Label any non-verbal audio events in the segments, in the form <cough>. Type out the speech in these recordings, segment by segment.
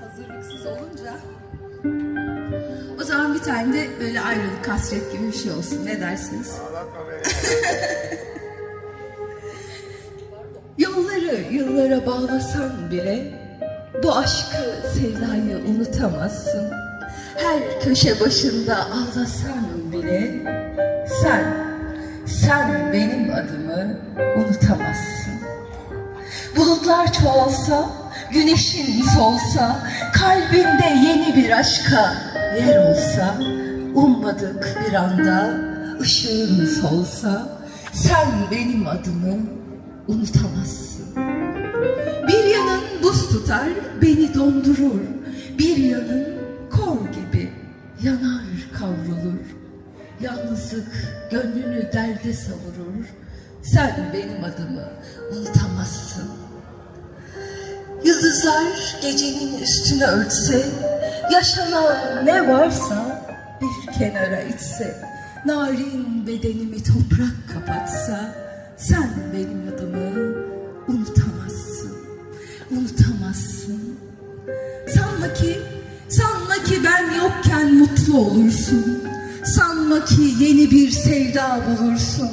Hazırlıksız olunca o zaman bir tane de böyle ayrılık hasret gibi bir şey olsun. Ne dersiniz? <laughs> Yolları yıllara bağlasan bile bu aşkı sevdayı unutamazsın. Her köşe başında ağlasan bile sen, sen benim adımı unutamazsın. Bulutlar çoğalsa, güneşin solsa, kalbinde yeni bir aşka yer olsa, ummadık bir anda ışığın solsa, sen benim adımı unutamazsın. Bir yanın buz tutar, beni dondurur. Bir yanın kor gibi yanar kavrulur. Yalnızlık gönlünü derde savurur. Sen benim adımı unutamazsın. Yıldızlar gecenin üstüne örtse, yaşanan ne varsa bir kenara itse, narin bedenimi toprak kapatsa, sen benim adımı unutamazsın, unutamazsın. Sanma ki, sanma ki ben yokken mutlu olursun. Sanma ki yeni bir sevda bulursun.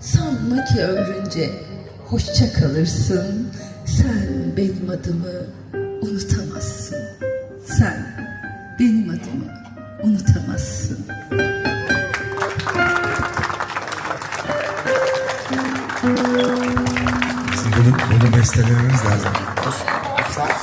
Sanma ki ömrünce hoşça kalırsın. Sen benim adımı unutamazsın. Sen benim adımı unutamazsın. Bunu, bunu bestelememiz lazım.